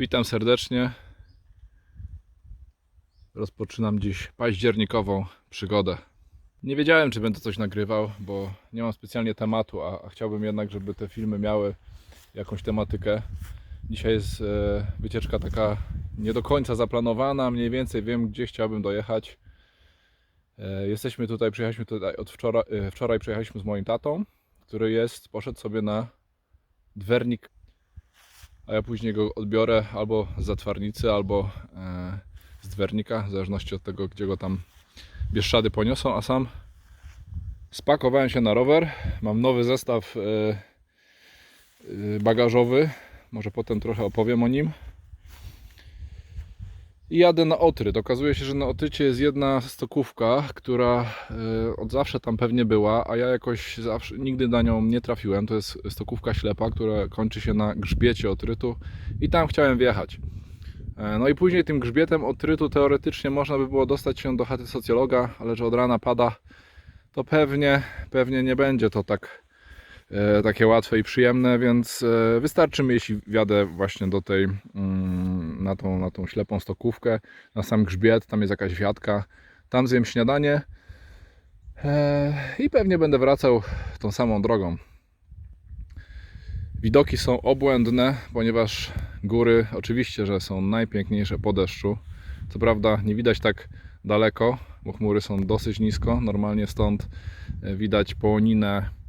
Witam serdecznie. Rozpoczynam dziś październikową przygodę. Nie wiedziałem, czy będę coś nagrywał, bo nie mam specjalnie tematu, a, a chciałbym jednak, żeby te filmy miały jakąś tematykę. Dzisiaj jest e, wycieczka taka nie do końca zaplanowana, mniej więcej wiem, gdzie chciałbym dojechać. E, jesteśmy tutaj, przyjechaliśmy tutaj od wczoraj, e, wczoraj przyjechaliśmy z moim tatą, który jest, poszedł sobie na dwernik a ja później go odbiorę albo z Zatwarnicy, albo e, z Dwernika, w zależności od tego, gdzie go tam Bieszczady poniosą, a sam spakowałem się na rower, mam nowy zestaw e, e, bagażowy, może potem trochę opowiem o nim. I jadę na Otryt. Okazuje się, że na Otrycie jest jedna stokówka, która e, od zawsze tam pewnie była, a ja jakoś zawsze, nigdy na nią nie trafiłem. To jest stokówka ślepa, która kończy się na grzbiecie Otrytu i tam chciałem wjechać. E, No i później tym grzbietem Otrytu teoretycznie można by było dostać się do chaty socjologa, ale że od rana pada, to pewnie, pewnie nie będzie to tak takie łatwe i przyjemne, więc e, wystarczy mi, jeśli wjadę właśnie do tej, mm, na tą, na tą ślepą stokówkę, na sam grzbiet, tam jest jakaś wiatka, tam zjem śniadanie e, i pewnie będę wracał tą samą drogą. Widoki są obłędne, ponieważ góry oczywiście, że są najpiękniejsze po deszczu. Co prawda nie widać tak daleko, bo chmury są dosyć nisko. Normalnie stąd e, widać połoninę e,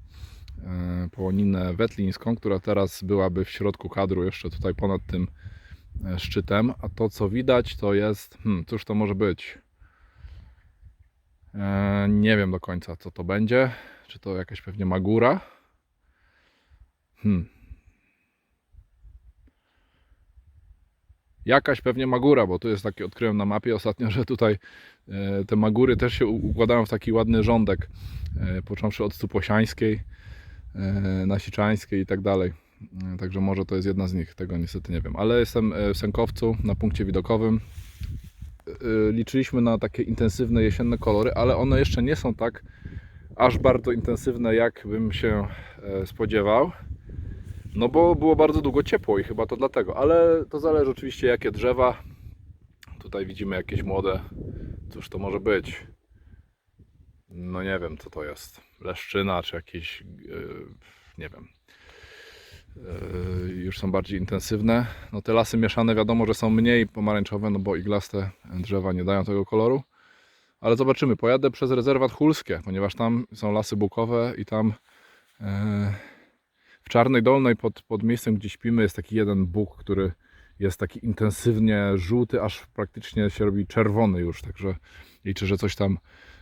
połoninę wetlińską, która teraz byłaby w środku kadru, jeszcze tutaj ponad tym e, szczytem, a to co widać to jest, hmm, cóż to może być? E, nie wiem do końca co to będzie, czy to jakaś pewnie magura? Hmm. Jakaś pewnie magura, bo tu jest taki, odkryłem na mapie ostatnio, że tutaj e, te magury też się układają w taki ładny rządek, e, począwszy od Stuposiańskiej, e, Nasiczańskiej i tak dalej. E, Także może to jest jedna z nich, tego niestety nie wiem. Ale jestem e, w Sękowcu na punkcie widokowym. Liczyliśmy na takie intensywne jesienne kolory, ale one jeszcze nie są tak aż bardzo intensywne, jak bym się spodziewał. No bo było bardzo długo ciepło i chyba to dlatego, ale to zależy oczywiście jakie drzewa. Tutaj widzimy jakieś młode. Cóż to może być? No nie wiem co to jest. Leszczyna czy jakieś, yy, nie wiem. Yy, już są bardziej intensywne. No te lasy mieszane wiadomo, że są mniej pomarańczowe, no bo iglaste drzewa nie dają tego koloru. Ale zobaczymy. Pojadę przez rezerwat Hulskie, ponieważ tam są lasy bukowe i tam yy, w Czarnej Dolnej pod, pod miejscem, gdzie śpimy, jest taki jeden bóg, który jest taki intensywnie żółty, aż praktycznie się robi czerwony już. Także liczę, że coś tam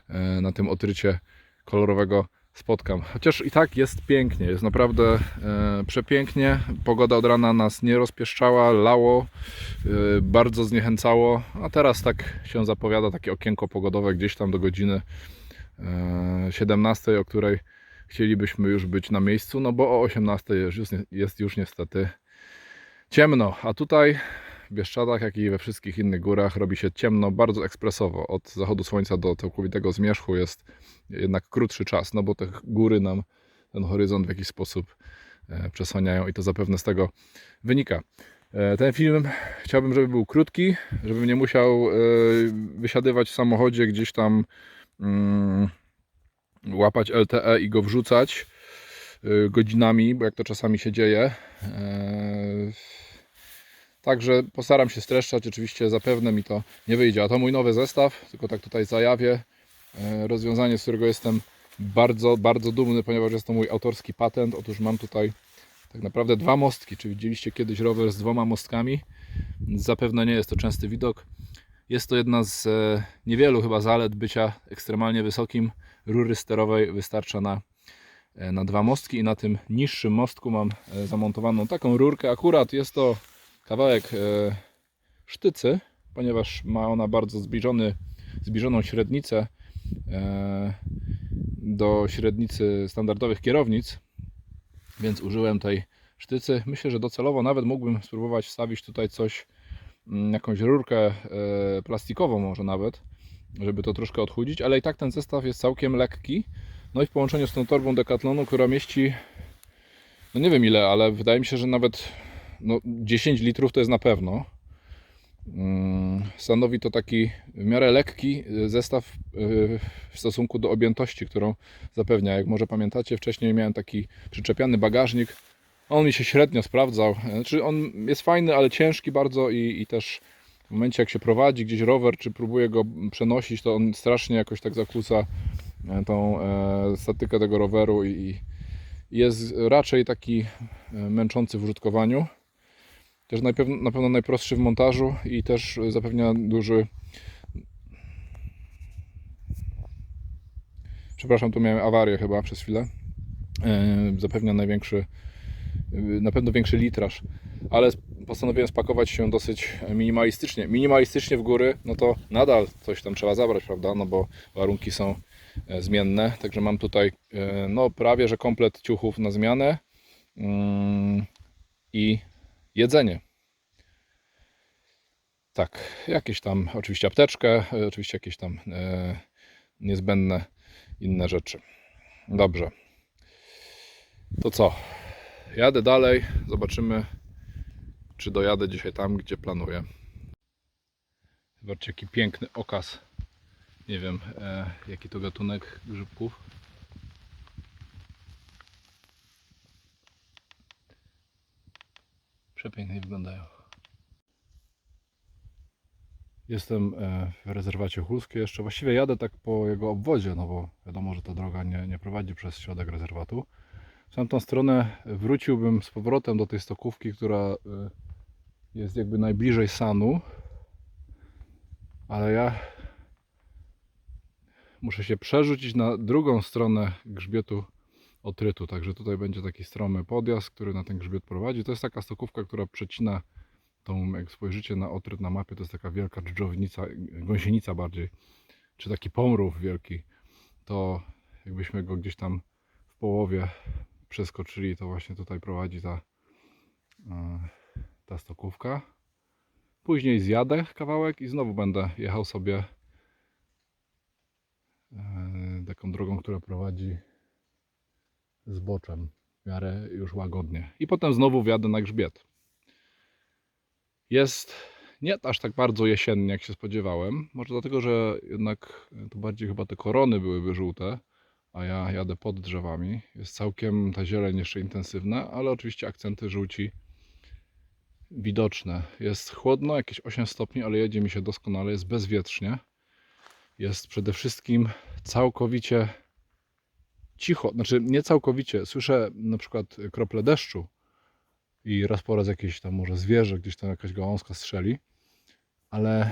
e, na tym otrycie kolorowego spotkam. Chociaż i tak jest pięknie, jest naprawdę e, przepięknie. Pogoda od rana nas nie rozpieszczała, lało, e, bardzo zniechęcało, a teraz tak się zapowiada takie okienko pogodowe gdzieś tam do godziny e, 17, o której chcielibyśmy już być na miejscu, no bo o 18 jest jest już niestety ciemno, a tutaj Bieszczadach, jak i we wszystkich innych górach robi się ciemno bardzo ekspresowo. Od zachodu słońca do całkowitego zmierzchu jest jednak krótszy czas, no bo te góry nam ten horyzont w jakiś sposób e, przesłaniają i to zapewne z tego wynika. E, Ten film chciałbym, żeby był krótki, żebym nie musiał e, wysiadywać w samochodzie gdzieś tam mm, łapać LTE i go wrzucać godzinami, bo jak to czasami się dzieje. Także postaram się streszczać, oczywiście zapewne mi to nie wyjdzie. A to mój nowy zestaw, tylko tak tutaj zajawię. Eee, Rozwiązanie, z którego jestem bardzo, bardzo dumny, ponieważ jest to mój autorski patent. Otóż mam tutaj tak naprawdę dwa mostki. Czy widzieliście kiedyś rower z dwoma mostkami? Zapewne nie jest to częsty widok. Jest to jedna z e, niewielu chyba zalet bycia ekstremalnie wysokim. Rury sterowej wystarcza na, e, na dwa mostki i na tym niższym mostku mam e, zamontowaną taką rurkę. Akurat jest to kawałek e, sztycy, ponieważ ma ona bardzo zbliżony, zbliżoną średnicę e, do średnicy standardowych kierownic, więc użyłem tej sztycy. Myślę, że docelowo nawet mógłbym spróbować wstawić tutaj coś mm, jakąś rurkę e, plastikową może nawet, żeby to troszkę odchudzić, ale i tak ten zestaw jest całkiem lekki. No i w połączeniu z tą torbą Decathlonu, która mieści, no nie wiem ile, ale wydaje mi się, że nawet no 10 litrów to jest na pewno. Mm, Stanowi to taki w miarę lekki y, zestaw y, w stosunku do objętości, którą zapewnia. Jak może pamiętacie, wcześniej miałem taki przyczepiany bagażnik. On mi się średnio sprawdzał. Znaczy on jest fajny, ale ciężki bardzo i, i też w momencie jak się prowadzi gdzieś rower, czy próbuje go przenosić, to on strasznie jakoś tak zakłóca e, tą e, statykę tego roweru i, jest raczej taki e, męczący w użytkowaniu. Też na pewno, na pewno najprostszy w montażu i też zapewnia duży. Przepraszam, tu miałem awarię chyba przez chwilę. E, Zapewnia największy, e, na pewno większy litraż, ale postanowiłem spakować się dosyć minimalistycznie. Minimalistycznie w góry, no to nadal coś tam trzeba zabrać, prawda? No bo warunki są e, zmienne. Także mam tutaj e, no prawie że komplet ciuchów na zmianę mm, i jedzenie. Tak, jakieś tam oczywiście apteczkę, e, oczywiście jakieś tam e, niezbędne inne rzeczy. Dobrze. To co? Jadę dalej, zobaczymy czy dojadę dzisiaj tam, gdzie planuję. Zobaczcie jaki piękny okaz. Nie wiem e, jaki to gatunek grzybków. Przepięknie wyglądają. Jestem e, w rezerwacie Chulskie jeszcze. Właściwie jadę tak po jego obwodzie, no bo wiadomo, że ta droga nie, nie prowadzi przez środek rezerwatu. W tamtą stronę wróciłbym z powrotem do tej stokówki, która e, jest jakby najbliżej Sanu. Ale ja muszę się przerzucić na drugą stronę grzbietu Otrytu. Także tutaj będzie taki stromy podjazd, który na ten grzbiet prowadzi. To jest taka stokówka, która przecina tą, jak spojrzycie na Otryt na mapie, to jest taka wielka dżdżownica, gąsienica bardziej, czy taki pomrów wielki. To jakbyśmy go gdzieś tam w połowie przeskoczyli, to właśnie tutaj prowadzi ta, e, ta stokówka. Później zjadę kawałek i znowu będę jechał sobie e, taką drogą, która prowadzi zboczem w miarę już łagodnie. I potem znowu wjadę na grzbiet. Jest nie aż tak bardzo jesiennie, jak się spodziewałem. Może dlatego, że jednak tu bardziej chyba te korony byłyby żółte, a ja jadę pod drzewami. Jest całkiem ta zieleń jeszcze intensywna, ale oczywiście akcenty żółci widoczne. Jest chłodno, jakieś 8 stopni, ale jedzie mi się doskonale, jest bezwietrznie. Jest przede wszystkim całkowicie cicho, znaczy nie całkowicie. Słyszę na przykład krople deszczu i raz po raz jakieś tam może zwierzę, gdzieś tam jakaś gałązka strzeli, ale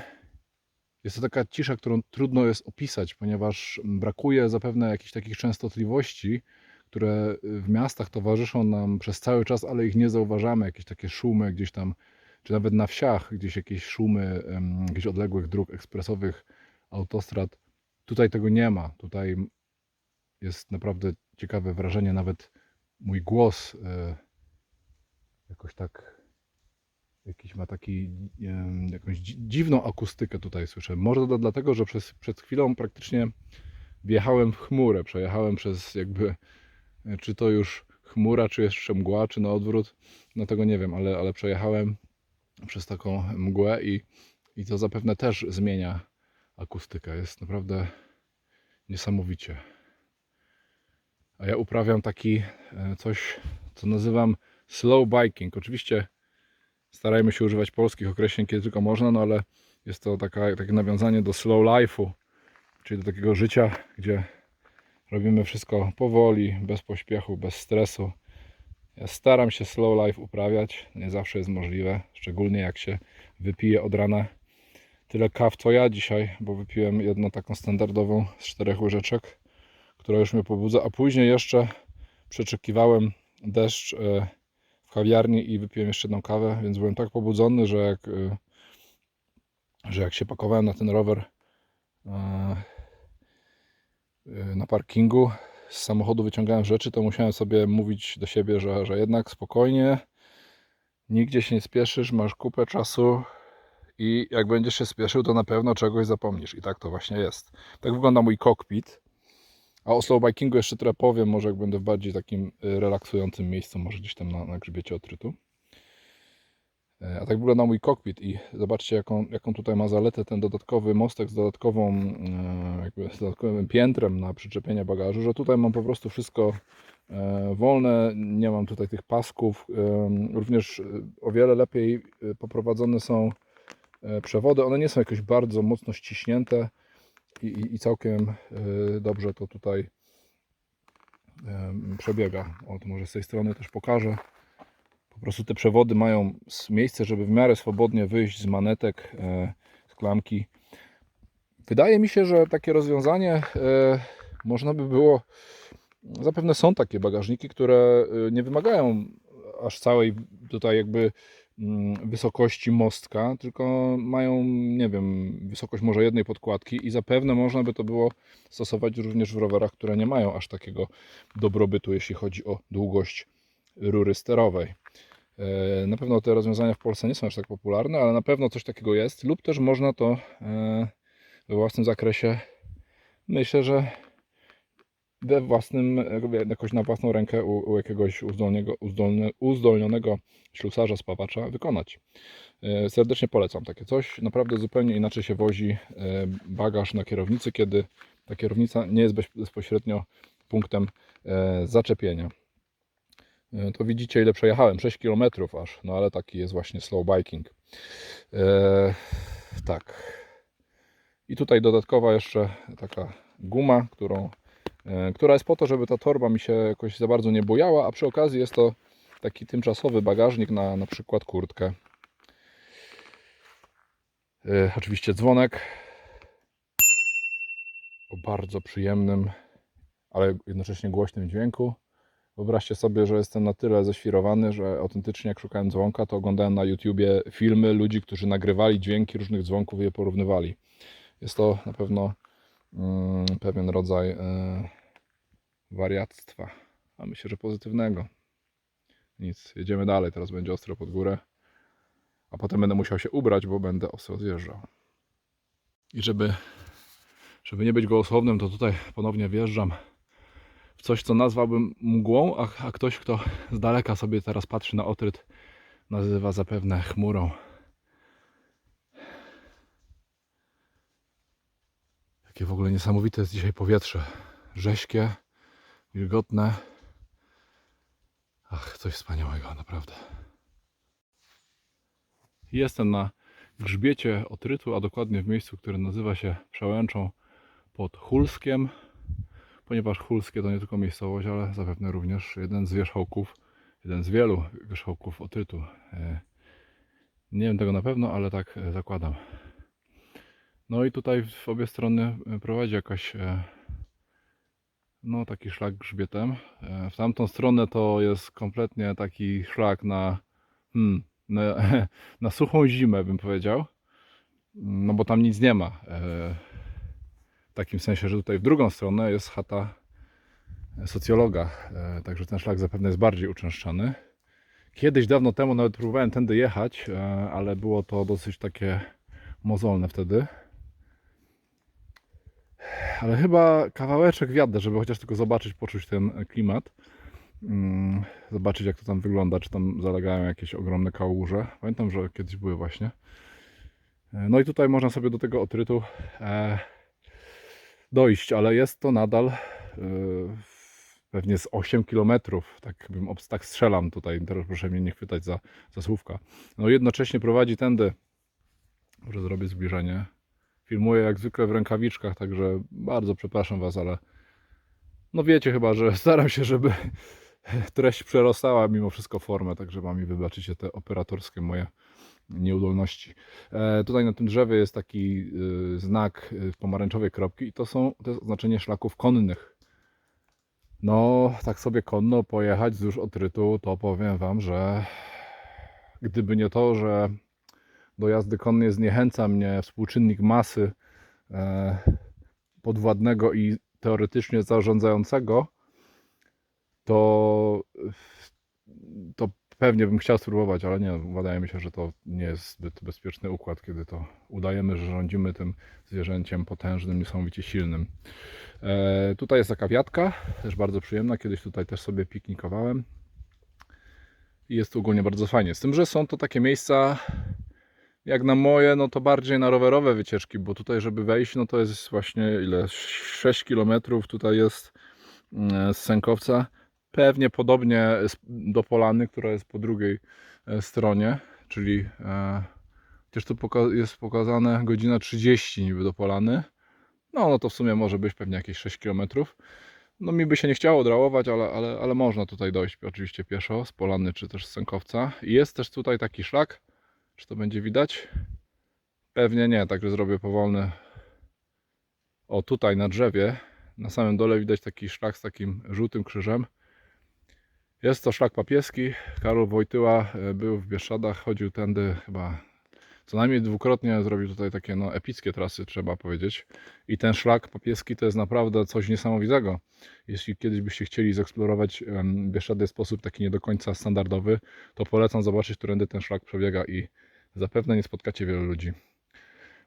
jest to taka cisza, którą trudno jest opisać, ponieważ brakuje zapewne jakichś takich częstotliwości, które w miastach towarzyszą nam przez cały czas, ale ich nie zauważamy. Jakieś takie szumy gdzieś tam, czy nawet na wsiach, gdzieś jakieś szumy jakichś odległych dróg ekspresowych, autostrad. Tutaj tego nie ma. Tutaj jest naprawdę ciekawe wrażenie. Nawet mój głos e, jakoś tak jakiś ma taki em, jakąś dzi- dziwną akustykę tutaj słyszę. Może to dlatego, że przez, przed chwilą praktycznie wjechałem w chmurę, przejechałem przez jakby e, czy to już chmura, czy jeszcze mgła, czy na odwrót, no tego nie wiem, ale, ale przejechałem przez taką mgłę i, i to zapewne też zmienia akustykę. Jest naprawdę niesamowicie. A ja uprawiam taki e, coś, co nazywam slow biking. Oczywiście starajmy się używać polskich określeń, kiedy tylko można, no ale jest to taka, takie nawiązanie do slow life'u, czyli do takiego życia, gdzie robimy wszystko powoli, bez pośpiechu, bez stresu. Ja staram się slow life uprawiać, nie zawsze jest możliwe, szczególnie jak się wypije od rana tyle kaw co ja dzisiaj, bo wypiłem jedną taką standardową z czterech łyżeczek, która już mnie pobudza, a później jeszcze przeczekiwałem deszcz e, w kawiarni i wypiłem jeszcze jedną kawę, więc byłem tak pobudzony, że jak, e, że jak się pakowałem na ten rower e, na parkingu, z samochodu wyciągałem rzeczy, to musiałem sobie mówić do siebie, że, że jednak spokojnie, nigdzie się nie spieszysz, masz kupę czasu i jak będziesz się spieszył, to na pewno czegoś zapomnisz. I tak to właśnie jest. Tak wygląda mój cockpit. A o slowbikingu jeszcze trochę powiem, może jak będę w bardziej takim y, relaksującym miejscu, może gdzieś tam na, na grzbiecie odrytu. E, A tak wygląda mój kokpit i zobaczcie jaką, jaką tutaj ma zaletę ten dodatkowy mostek z dodatkową, e, jakby z dodatkowym piętrem na przyczepienie bagażu, że tutaj mam po prostu wszystko e, wolne, nie mam tutaj tych pasków. Również o wiele lepiej poprowadzone są przewody. One nie są jakoś bardzo mocno ściśnięte i, i, i całkiem e, dobrze to tutaj em, przebiega. O, to może z tej strony też pokażę. Po prostu te przewody mają miejsce, żeby w miarę swobodnie wyjść z manetek, e, z klamki. Wydaje mi się, że takie rozwiązanie e, można by było. Zapewne są takie bagażniki, które e, nie wymagają aż całej tutaj jakby wysokości mostka, tylko mają, nie wiem, wysokość może jednej podkładki i zapewne można by to było stosować również w rowerach, które nie mają aż takiego dobrobytu, jeśli chodzi o długość rury sterowej. E, Na pewno te rozwiązania w Polsce nie są aż tak popularne, ale na pewno coś takiego jest, lub też można to e, we własnym zakresie, myślę, że we własnym, jakoś na własną rękę u, u jakiegoś uzdolnionego ślusarza, spawacza wykonać. E, Serdecznie polecam takie coś. Naprawdę zupełnie inaczej się wozi e, bagaż na kierownicy, kiedy ta kierownica nie jest bez- bezpośrednio punktem e, zaczepienia. To widzicie ile przejechałem, 6 km aż, no ale taki jest właśnie slow biking. Tak. I tutaj dodatkowa jeszcze taka guma, którą, która jest po to, żeby ta torba mi się jakoś za bardzo nie bujała, a przy okazji jest to taki tymczasowy bagażnik na na przykład kurtkę. E, oczywiście dzwonek o bardzo przyjemnym, ale jednocześnie głośnym dźwięku. Wyobraźcie sobie, że jestem na tyle ześwirowany, że autentycznie jak szukałem dzwonka, to oglądałem na YouTubie filmy ludzi, którzy nagrywali dźwięki różnych dzwonków i je porównywali. Jest to na pewno mm, pewien rodzaj e, wariactwa, a myślę, że pozytywnego. Nic, jedziemy dalej, teraz będzie ostro pod górę, a potem będę musiał się ubrać, bo będę ostro zjeżdżał. I żeby, żeby nie być gołosłownym, to tutaj ponownie wjeżdżam w coś, co nazwałbym mgłą, a, a ktoś, kto z daleka sobie teraz patrzy na otryt, nazywa zapewne chmurą. Jakie w ogóle niesamowite jest dzisiaj powietrze. Rześkie, wilgotne. Ach, coś wspaniałego, naprawdę. Jestem na grzbiecie otrytu, a dokładnie w miejscu, które nazywa się Przełęczą pod Hulskiem ponieważ Hulskie to nie tylko miejscowość, ale zapewne również jeden z wierzchołków, jeden z wielu wierzchołków otrytu. E, Nie wiem tego na pewno, ale tak zakładam. No i tutaj w obie strony prowadzi jakaś e, no taki szlak grzbietem. E, W tamtą stronę to jest kompletnie taki szlak na, hmm, na, na suchą zimę bym powiedział. No bo tam nic nie ma. E, w takim sensie, że tutaj w drugą stronę jest chata socjologa, e, także ten szlak zapewne jest bardziej uczęszczany. Kiedyś, dawno temu nawet próbowałem tędy jechać, ale było to dosyć takie mozolne wtedy. Ale chyba kawałeczek wjadę, żeby chociaż tylko zobaczyć, poczuć ten klimat. Mm, Zobaczyć jak to tam wygląda, czy tam zalegają jakieś ogromne kałuże. Pamiętam, że kiedyś były właśnie. E, No i tutaj można sobie do tego otrytu e, dojść, ale jest to nadal e, pewnie z 8 km. Tak, bym, tak strzelam tutaj, teraz proszę mnie nie chwytać za, za słówka. No jednocześnie prowadzi tędy, może zrobię zbliżenie. Filmuję jak zwykle w rękawiczkach, także bardzo przepraszam Was, ale no wiecie chyba, że staram się, żeby treść przerastała mimo wszystko formę, także Wam mi wybaczycie te operatorskie moje nieudolności. E, tutaj na tym drzewie jest taki y, znak y, pomarańczowej kropki i to są to jest oznaczenie szlaków konnych. No, tak sobie konno pojechać wzdłuż otrytu, to powiem Wam, że gdyby nie to, że do jazdy konnej zniechęca mnie współczynnik masy e, podwładnego i teoretycznie zarządzającego, to, to pewnie bym chciał spróbować, ale nie, wydaje mi się, że to nie jest zbyt bezpieczny układ, kiedy to udajemy, że rządzimy tym zwierzęciem potężnym, niesamowicie silnym. E, tutaj jest taka wiatka, też bardzo przyjemna. Kiedyś tutaj też sobie piknikowałem. I jest tu ogólnie bardzo fajnie. Z tym, że są to takie miejsca, jak na moje, no to bardziej na rowerowe wycieczki, bo tutaj, żeby wejść, no to jest właśnie ile? 6 km tutaj jest mm, z Sękowca. Pewnie podobnie do Polany, która jest po drugiej e, stronie, czyli e, Przecież tu poka- jest pokazane godzina 30 niby do Polany. No, no to w sumie może być pewnie jakieś 6 km. No mi by się nie chciało drałować, ale, ale, ale można tutaj dojść oczywiście pieszo z Polany czy też z Sękowca. I jest też tutaj taki szlak. Czy to będzie widać? Pewnie nie, także zrobię powolny. O, tutaj na drzewie, na samym dole widać taki szlak z takim żółtym krzyżem. Jest to szlak papieski. Karol Wojtyła e, był w Bieszczadach, chodził tędy chyba co najmniej dwukrotnie zrobił tutaj takie no, epickie trasy, trzeba powiedzieć. I ten szlak papieski to jest naprawdę coś niesamowitego. Jeśli kiedyś byście chcieli zeksplorować Bieszczady w sposób taki nie do końca standardowy, to polecam zobaczyć, którędy ten szlak przebiega i zapewne nie spotkacie wielu ludzi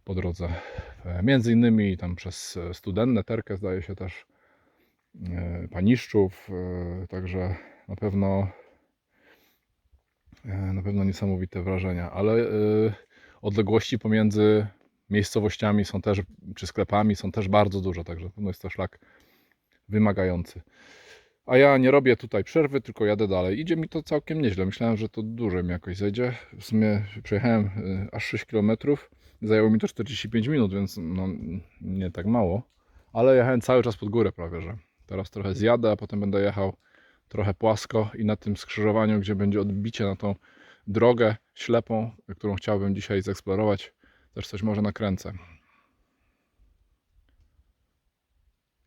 po drodze. E, Między innymi tam przez e, Studennę, Terkę zdaje się też, e, Paniszczów, także na pewno na pewno niesamowite wrażenia, ale odległości pomiędzy miejscowościami są też, czy sklepami są też bardzo duże, także na pewno jest to szlak wymagający. A ja nie robię tutaj przerwy, tylko jadę dalej. Idzie mi to całkiem nieźle. Myślałem, że to dłużej mi jakoś zejdzie. W sumie przejechałem y, aż 6 km. Zajęło mi to 45 minut, więc no, nie tak mało. Ale jechałem cały czas pod górę prawie, że. Teraz trochę zjadę, a potem będę jechał trochę płasko i na tym skrzyżowaniu, gdzie będzie odbicie na tą drogę ślepą, którą chciałbym dzisiaj zeksplorować, też coś może nakręcę.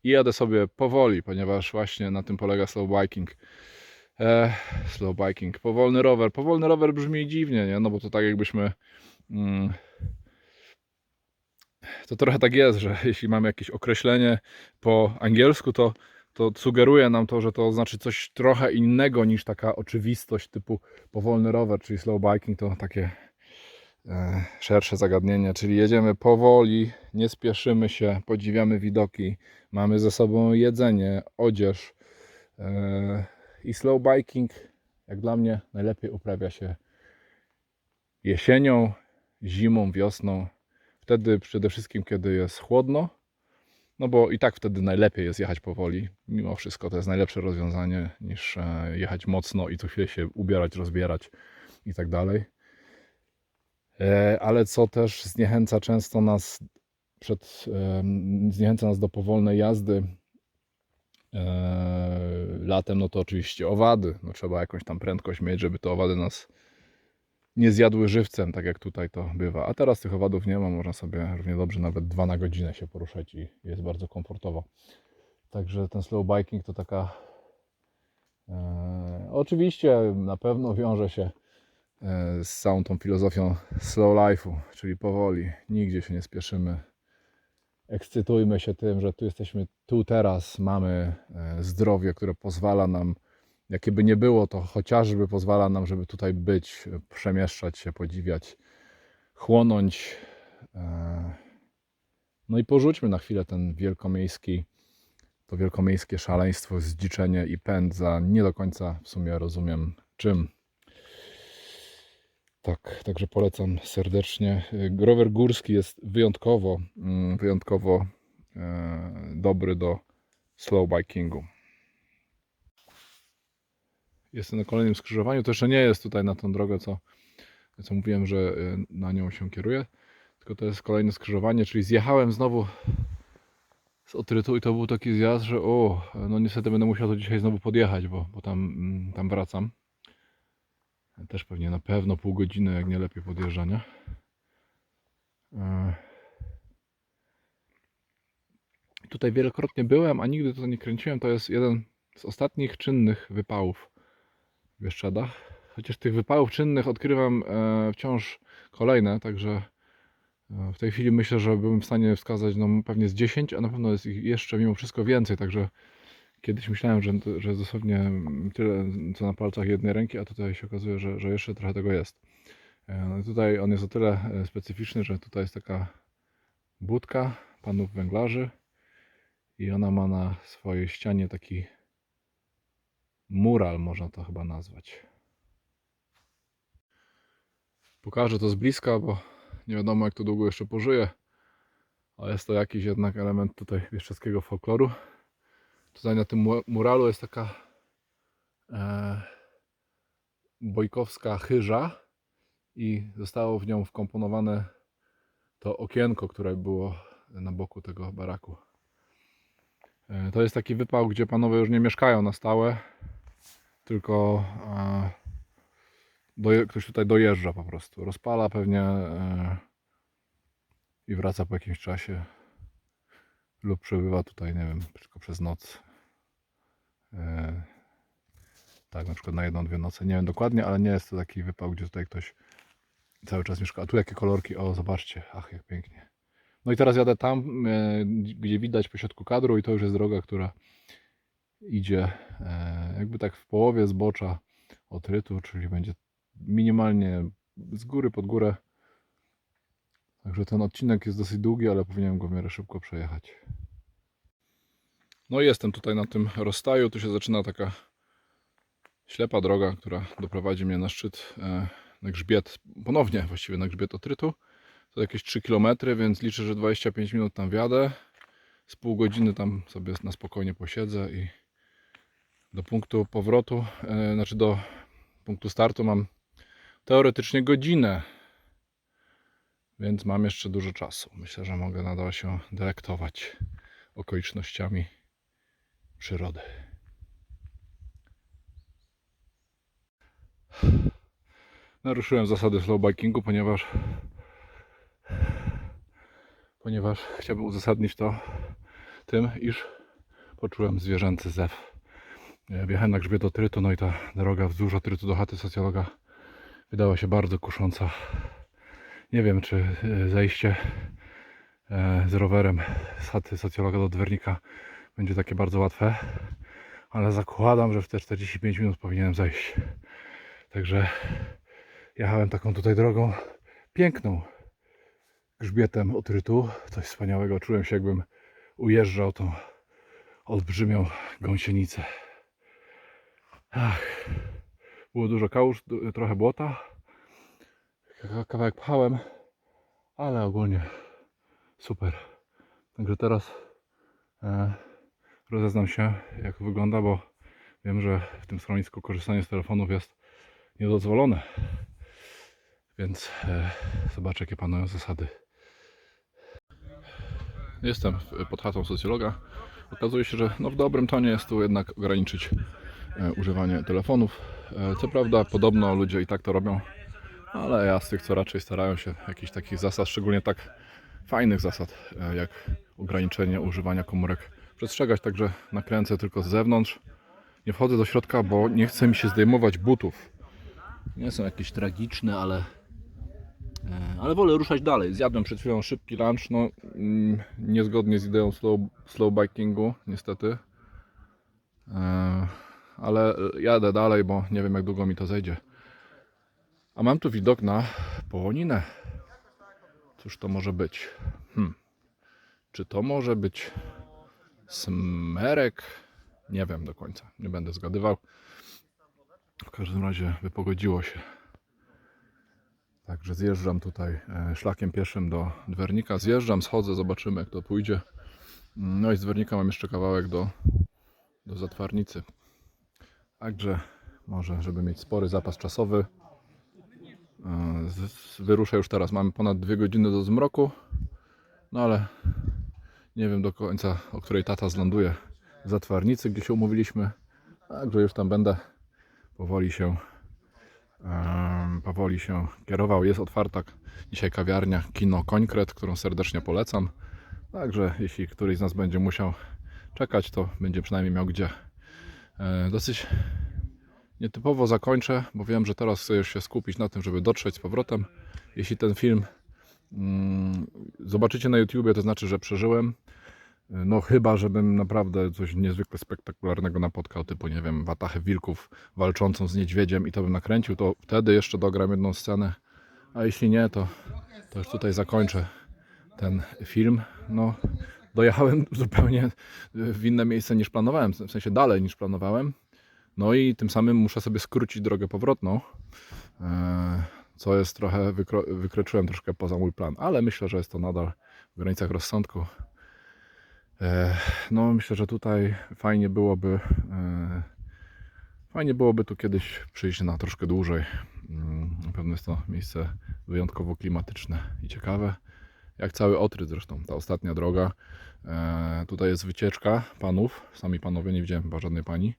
I jadę sobie powoli, ponieważ właśnie na tym polega slow biking. E, slow biking, powolny rower. Powolny rower brzmi dziwnie, nie? No bo to tak jakbyśmy. Mm, to trochę tak jest, że jeśli mamy jakieś określenie po angielsku, to, to sugeruje nam to, że to znaczy coś trochę innego niż taka oczywistość typu powolny rower, czyli slow biking, to takie szersze zagadnienie, czyli jedziemy powoli, nie spieszymy się, podziwiamy widoki, mamy ze sobą jedzenie, odzież e, i slow biking, jak dla mnie, najlepiej uprawia się jesienią, zimą, wiosną, wtedy przede wszystkim, kiedy jest chłodno, no bo i tak wtedy najlepiej jest jechać powoli. Mimo wszystko to jest najlepsze rozwiązanie niż e, jechać mocno i co chwilę się ubierać, rozbierać i tak dalej. E, Ale co też zniechęca często nas przed, zniechęca nas do powolnej jazdy e, latem, no to oczywiście owady. No trzeba jakąś tam prędkość mieć, żeby te owady nas nie zjadły żywcem, tak jak tutaj to bywa. A teraz tych owadów nie ma, można sobie równie dobrze nawet dwa na godzinę się poruszać i jest bardzo komfortowo. Także ten slow biking to taka. E, oczywiście na pewno wiąże się z całą tą filozofią slow life'u, czyli powoli, nigdzie się nie spieszymy. Ekscytujmy się tym, że tu jesteśmy tu teraz, mamy e, zdrowie, które pozwala nam jakie by nie było, to chociażby pozwala nam, żeby tutaj być, przemieszczać się, podziwiać, chłonąć. e, No i porzućmy na chwilę ten wielkomiejski, to wielkomiejskie szaleństwo, zdziczenie i pęd za nie do końca w sumie rozumiem czym. Tak, także polecam serdecznie. Rower górski jest wyjątkowo, mm, wyjątkowo e, dobry do slow bikingu. Jestem na kolejnym skrzyżowaniu. To jeszcze nie jest tutaj na tą drogę, co, co mówiłem, że y, na nią się kieruję. Tylko to jest kolejne skrzyżowanie, czyli zjechałem znowu z Otrytu i to był taki zjazd, że o, no niestety będę musiał to dzisiaj znowu podjechać, bo, bo tam, mm, tam wracam. Też pewnie na pewno pół godziny, jak nie lepiej podjeżdżania. E, Tutaj wielokrotnie byłem, a nigdy tutaj nie kręciłem. To jest jeden z ostatnich czynnych wypałów w Bieszczadach. Chociaż tych wypałów czynnych odkrywam e, wciąż kolejne, także e, w tej chwili myślę, że byłem w stanie wskazać no, pewnie z 10, a na pewno jest ich jeszcze mimo wszystko więcej, także kiedyś myślałem, że, że dosłownie tyle co na palcach jednej ręki, a tutaj się okazuje, że, że jeszcze trochę tego jest. E, no tutaj on jest o tyle e, specyficzny, że tutaj jest taka budka panów węglarzy i ona ma na swojej ścianie taki mural, można to chyba nazwać. Pokażę to z bliska, bo nie wiadomo jak to długo jeszcze pożyje. Ale jest to jakiś jednak element tutaj bieszczadzkiego folkloru. Tutaj na tym mu- muralu jest taka e, bojkowska chyża i zostało w nią wkomponowane to okienko, które było na boku tego baraku. E, To jest taki wypał, gdzie panowie już nie mieszkają na stałe, tylko e, doje, ktoś tutaj dojeżdża po prostu. Rozpala pewnie e, i wraca po jakimś czasie. Lub przebywa tutaj, nie wiem, tylko przez noc. E, tak, na przykład na jedną, dwie noce. Nie wiem dokładnie, ale nie jest to taki wypał, gdzie tutaj ktoś cały czas mieszka. A tu jakie kolorki, o zobaczcie, ach jak pięknie. No i teraz jadę tam, e, gdzie widać po środku kadru i to już jest droga, która idzie e, jakby tak w połowie zbocza odrytu, czyli będzie minimalnie z góry pod górę. Także ten odcinek jest dosyć długi, ale powinienem go w miarę szybko przejechać. No i jestem tutaj na tym rozstaju. Tu się zaczyna taka ślepa droga, która doprowadzi mnie na szczyt, e, na grzbiet, ponownie właściwie na grzbiet Otrytu. To jakieś 3 km, więc liczę, że 25 minut tam wjadę. Z pół godziny tam sobie na spokojnie posiedzę i do punktu powrotu, e, znaczy do punktu startu mam teoretycznie godzinę. Więc mam jeszcze dużo czasu. Myślę, że mogę nadal się delektować okolicznościami przyrody. Naruszyłem zasady slow bikingu, ponieważ ponieważ chciałbym uzasadnić to tym, iż poczułem zwierzęcy zew. E, Wjechałem na grzbiet Otrytu, no i ta droga wzdłuż Otrytu do chaty socjologa wydała się bardzo kusząca. Nie wiem, czy e, zejście e, z rowerem z chaty socjologa do Dwernika będzie takie bardzo łatwe, ale zakładam, że w te 45 minut powinienem zejść. Także jechałem taką tutaj drogą piękną grzbietem Otrytu. Coś wspaniałego. Czułem się jakbym ujeżdżał tą olbrzymią gąsienicę. Ach, było dużo kałuż, trochę błota. Ka- Kawałek pchałem, ale ogólnie super. Także teraz e, rozeznam się, jak wygląda, bo wiem, że w tym schronisku korzystanie z telefonów jest niedozwolone. Więc e, zobaczę, jakie panują zasady. Jestem pod chatą socjologa. Okazuje się, że no w dobrym tonie jest tu jednak ograniczyć e, używanie telefonów. E, co prawda, podobno ludzie i tak to robią, ale ja z tych, co raczej starają się jakichś takich zasad, szczególnie tak fajnych zasad, e, jak ograniczenie używania komórek, przestrzegać. Także nakręcę tylko z zewnątrz. Nie wchodzę do środka, bo nie chce mi się zdejmować butów. Nie są jakieś tragiczne, ale E, Ale wolę ruszać dalej. Zjadłem przed chwilą szybki lunch, no mm, niezgodnie z ideą slow, slow bikingu, niestety. E, Ale jadę dalej, bo nie wiem jak długo mi to zejdzie. A mam tu widok na Połoninę. Cóż to może być? Hmm. Czy to może być smerek? Nie wiem do końca. Nie będę zgadywał. W każdym razie wypogodziło się. Także zjeżdżam tutaj e, szlakiem pieszym do Dwernika. Zjeżdżam, schodzę, zobaczymy jak to pójdzie. No i z Dwernika mam jeszcze kawałek do, do Zatwarnicy. Także może, żeby mieć spory zapas czasowy, wyruszę już teraz. Mamy ponad dwie godziny do zmroku. No ale nie wiem do końca, o której tata zląduje w Zatwarnicy, gdzie się umówiliśmy. Także już tam będę powoli się powoli się kierował. Jest otwarta dzisiaj kawiarnia Kino Końkret, którą serdecznie polecam. Także jeśli któryś z nas będzie musiał czekać, to będzie przynajmniej miał gdzie. E, Dosyć nietypowo zakończę, bo wiem, że teraz chcę się skupić na tym, żeby dotrzeć z powrotem. Jeśli ten film mm, zobaczycie na YouTubie, to znaczy, że przeżyłem. No chyba, żebym naprawdę coś niezwykle spektakularnego napotkał, typu nie wiem, watachę wilków walczącą z niedźwiedziem i to bym nakręcił, to wtedy jeszcze dogram jedną scenę. A jeśli nie, to, to już tutaj zakończę ten film. No, dojechałem zupełnie w inne miejsce niż planowałem, w sensie dalej niż planowałem. No i tym samym muszę sobie skrócić drogę powrotną. Eee, co jest trochę, wykro, wykroczyłem troszkę poza mój plan, ale myślę, że jest to nadal w granicach rozsądku. E, No, myślę, że tutaj fajnie byłoby, e, fajnie byłoby tu kiedyś przyjść na troszkę dłużej. Mm, Na pewno jest to miejsce wyjątkowo klimatyczne i ciekawe. Jak cały Otry zresztą, ta ostatnia droga. E, Tutaj jest wycieczka panów, sami panowie, nie widziałem chyba żadnej pani.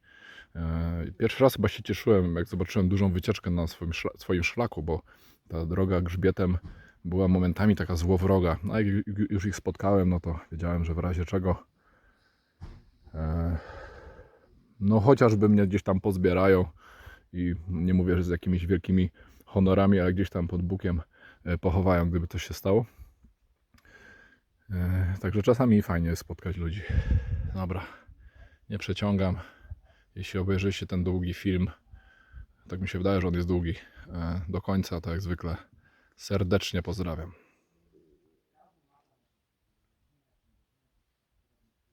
E, Pierwszy raz chyba się cieszyłem, jak zobaczyłem dużą wycieczkę na swoim, swoim szlaku, bo ta droga grzbietem była momentami taka złowroga. No jak ju- już ich spotkałem, no to wiedziałem, że w razie czego e, no chociażby mnie gdzieś tam pozbierają i nie mówię, że z jakimiś wielkimi honorami, ale gdzieś tam pod bukiem e, pochowają, gdyby coś się stało. Także czasami fajnie spotkać ludzi. Dobra, nie przeciągam. Jeśli obejrzycie ten długi film, tak mi się wydaje, że on jest długi, e, do końca, to jak zwykle serdecznie pozdrawiam.